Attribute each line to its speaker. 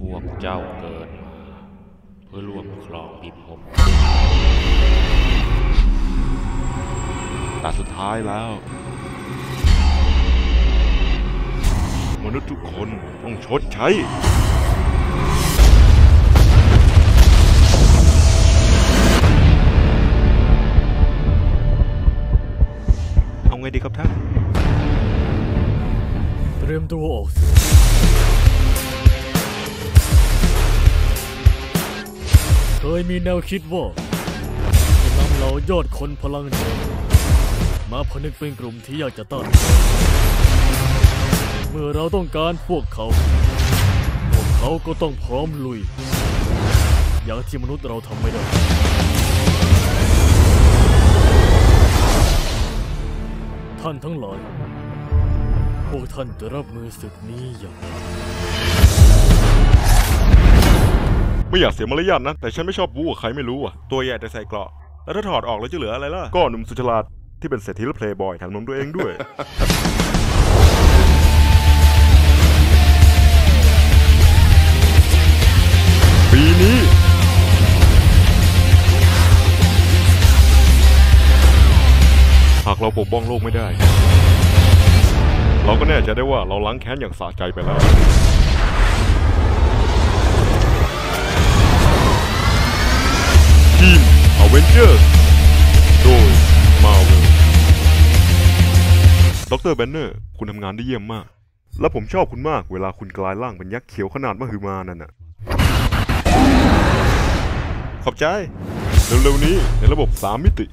Speaker 1: พวกเจ้าเกิดมาเพื่อร่วมครองพิภพแต่สุดท้ายแล้ว มนุษย์ทุกคนต้องชดใช้เอาไงดีครับท่าน
Speaker 2: รียมตัวออกเคยมีแนวคิดว่าจะนำเหล่ายอดคนพลังเดียวมาผนึกเป็นกลุ่มที่อยากจะต้านเมื่อเราต้องการพวกเขา พวกเขาก็ต้องพร้อมลุย อย่างที่มนุษย์เราทำไม่ได้ท่านทั้งหลาย พวกท่านจะรับมือศึกนี้อย่างไร
Speaker 3: ไม่อยากเสียมารยาทนะ แต่ฉันไม่ชอบบู๊กับใครไม่รู้อะ ตัวใหญ่แต่ใส่เกราะ แล้วถ้าถอดออกแล้วจะเหลืออะไรล่ะ ก็หนุ่มสุดฉลาดที่เป็นเศรษฐีและเพลย์บอยแถมนมตัวเองด้วย ปีนี้ หากเราปกป้องโลกไม่ได้ เราก็แน่ใจได้ว่าเราล้างแค้นอย่างสะใจไปแล้วทีมอเวนเจอร์โดยมาเวลดรแบนเนอร์ คุณทำงานได้เยี่ยมมาก และผมชอบคุณมากเวลาคุณกลายร่างเป็นยักษ์เขียวขนาดมหึมานั่นน่ะ ขอบใจ เร็วๆนี้ในระบบ 3 มิติ